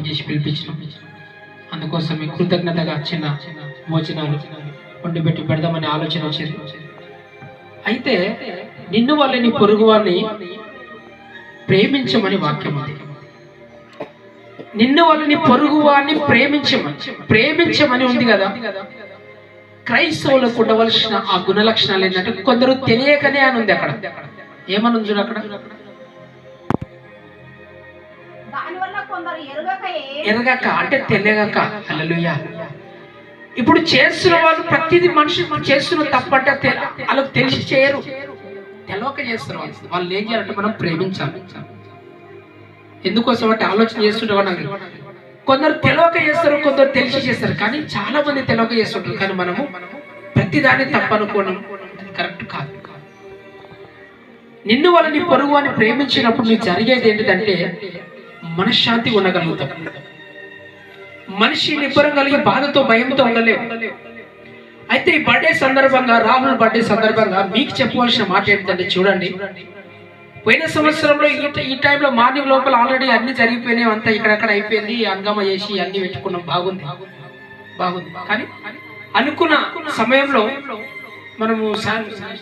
Phone చేసి పిలిపించిన. అందుకోసం మీ కృతజ్ఞతగా చిన్న మోచనాలు వండి పెట్టి పెడదామని ఆలోచన వచ్చింది. అయితే నిన్ను వాళ్ళని పొరుగు వారిని ప్రేమించమని వాక్యం ఉంది. నిన్ను వాళ్ళని పొరుగు వారిని ప్రేమించమని ప్రేమించమని ఉంది కదా. క్రైస్తవులకు ఉండవలసిన ఆ గుణ లక్షణాలు ఏంటంటే కొందరు తెలియకనే అని ఉంది అక్కడ. ఏమని ఉంది అక్కడ? ఎరగక అంటే తెలియక. హల్లెలూయా. ఇప్పుడు చేస్తున్న వాళ్ళు ప్రతిదీ మనిషి చేస్తున్న తప్పంటే వాళ్ళకి తెలిసి చేయరు. తెలవక చేస్తారు వాళ్ళు. వాళ్ళు ఏం చేయాలంటే మనం ప్రేమించాలి. ఎందుకోసం అంటే ఆలోచన చేస్తుంటే కొందరు తెలవక చేస్తారు కొందరు తెలిసి చేస్తారు. కానీ చాలా మంది తెలవక చేస్తుంటారు. కానీ మనము ప్రతిదాన్ని తప్పనుకోవడం అది కరెక్ట్ కాదు. నిన్ను వాళ్ళని పొరుగు అని ప్రేమించినప్పుడు నీకు జరిగేది ఏంటిదంటే మనశ్శాంతి ఉండగలుగుతాం. మనిషి నిబ్బరం కలిగి బాధతో భయంతో ఉండలేవు అయితే ఈ బర్త్డే సందర్భంగా రాహుల్ బర్త్డే సందర్భంగా మీకు చెప్పవలసిన మాట ఏంటంటే చూడండి. పోయిన సంవత్సరంలో ఈ ఈ టైంలో మార్నింగ్ లోపల ఆల్రెడీ అన్ని జరిగిపోయినాయి అంతా ఇక్కడక్కడ అయిపోయింది అంగమ చేసి అన్ని పెట్టుకున్నాం బాగుంది. బాగుంది. కానీ అనుకున్న సమయంలో మనము సాయంత్రం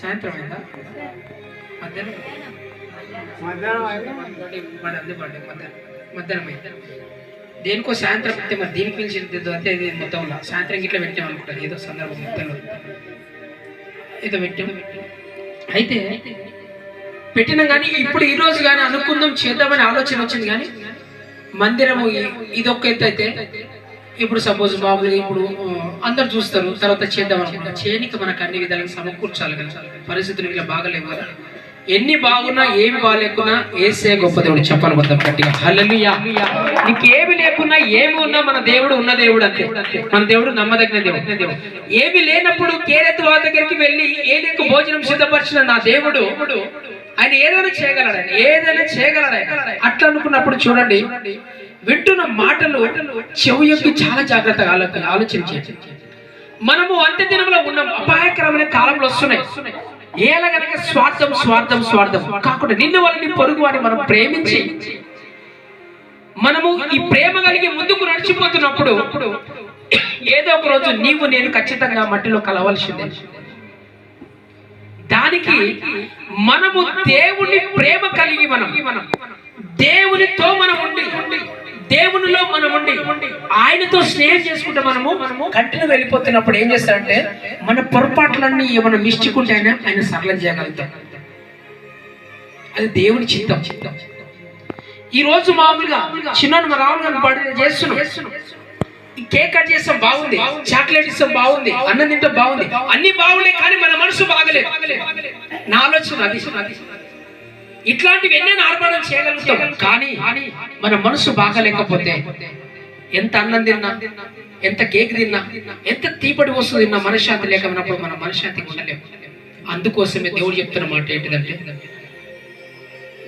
సాయంత్రం అయిందా? మధ్యాహ్నం. మధ్యాహ్నం మధ్యాహ్నం అయింది దేనికో సాయంత్రం అయితే మరి దీనికి పిలిచి అంతే ఇది మొత్తంలో. సాయంత్రం ఇట్లా పెట్టాం అనుకుంటాను ఏదో సందర్భం మొత్తంలో. ఏదో పెట్టాం. అయితే పెట్టినాం కానీ ఇప్పుడు ఈ రోజు కానీ అనుకుందాం చేద్దామని ఆలోచన వచ్చింది కానీ మందిరము ఇదొక ఎత్తు అయితే ఇప్పుడు సపోజ్ మామూలుగా ఇప్పుడు అందరు చూస్తారు తర్వాత చేద్దాం అనుకుంటా. చేయనికి మనకు అన్ని విధాలుగా సమకూర్చాలి కదా. పరిస్థితులు ఇట్లా బాగలేవు కదా. ఎన్ని బాగున్నా ఏమి బాగాలేకున్నా ఏసే గొప్ప దేవుడు. చెప్పాలి మొత్తం గట్టిగా. హల్లెలూయా. నీకేమి లేకున్నా ఏమి ఉన్నా మన దేవుడు ఉన్న దేవుడు అంతే. మన దేవుడు నమ్మదగిన దేవుడు. ఏమి లేనప్పుడు కేరెత్తు వాళ్ళ దగ్గరికి వెళ్ళి ఏది భోజనం సిద్ధపరిచిన నా దేవుడు ఆయన ఏదైనా చేయగలడు ఆయన ఏదైనా చేయగలడు ఆయన అట్లా అనుకున్నప్పుడు చూడండి వింటున్న మాటలు చెవు యొక్క చాలా జాగ్రత్తగా ఆలో ఆలోచించే మనము అంత్య దినంలో ఉన్నాం. అపాయకరమైన కాలంలో వస్తున్నాయి. ఏలా గనక స్వార్థం స్వార్థం స్వార్థం. కాకుండా నిన్ను వాళ్ళని పొరుగు అని మనం ప్రేమించి మనము ఈ ప్రేమ కలిగి ముందుకు నడిచిపోతున్నప్పుడు ఏదో ఒక రోజు నీవు నేను ఖచ్చితంగా మట్టిలో కలవలసిందే. దానికి మనము దేవుని ప్రేమ కలిగి మనం దేవునితో మనం ఉండి దేవునిలో మనం ఉండి ఆయనతో స్నేహం చేసుకుంటే మనము మనము కంటిన్యూ వెళ్ళిపోతున్నప్పుడు ఏం చేస్తారంటే మన పొరపాట్లన్నీ ఏమైనా మిస్చుకుంటే ఆయన ఆయన సరళం చేయగలుగుతాం అది దేవుని చిత్తం. చిత్తం ఈ రోజు మామూలుగా చిన్న మా రావు గారు బర్త్డే చేస్తున్నాం కేక్ కట్ చేస్తాం బాగుంది చాక్లెట్ ఇస్తాం బాగుంది అన్నం తింటాం బాగుంది అన్ని బాగున్నాయి కానీ మన మనసు బాగలేదు. నా ఆలోచన అది. ఇట్లాంటివి ఎన్నైనా ఆర్భాటం చేయగలుగుతాం. కానీ మన మనసు బాగలేకపోతే ఎంత అన్నం తిన్నా ఎంత కేక్ తిన్నా ఎంత తీపటి వస్తువు తిన్నా మనశ్శాంతి లేకపోయినప్పుడు మన మనశ్శాంతికి ఉండలేము. అందుకోసమే దేవుడు చెప్తున్న మాట ఏంటిదంటే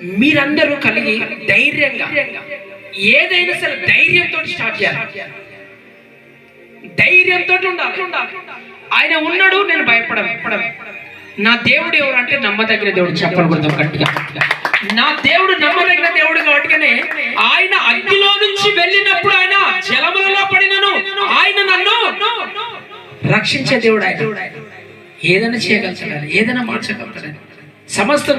మీరందరూ కలిగి ధైర్యంగా ఏదైనా సరే ధైర్యంతో స్టార్ట్ చేయాలి. ధైర్యంతో ఉండాలి. ఆయన ఉన్నాడు నేను భయపడ నా దేవుడు ఎవరు అంటే నమ్మదగిన దేవుడు చెప్పకూడదు గట్టిగా. నా దేవుడు నమ్మదగిన దేవుడు కాబట్టినే ఆయన అగ్నిలో నుంచి వెళ్ళినప్పుడు ఆయన జలములలో పడినను. ఆయన నన్ను రక్షించే దేవుడు ఆయన. ఏదైనా చేయగలుగుతాడు ఏదైనా మార్చగలుగుతాడు సమస్త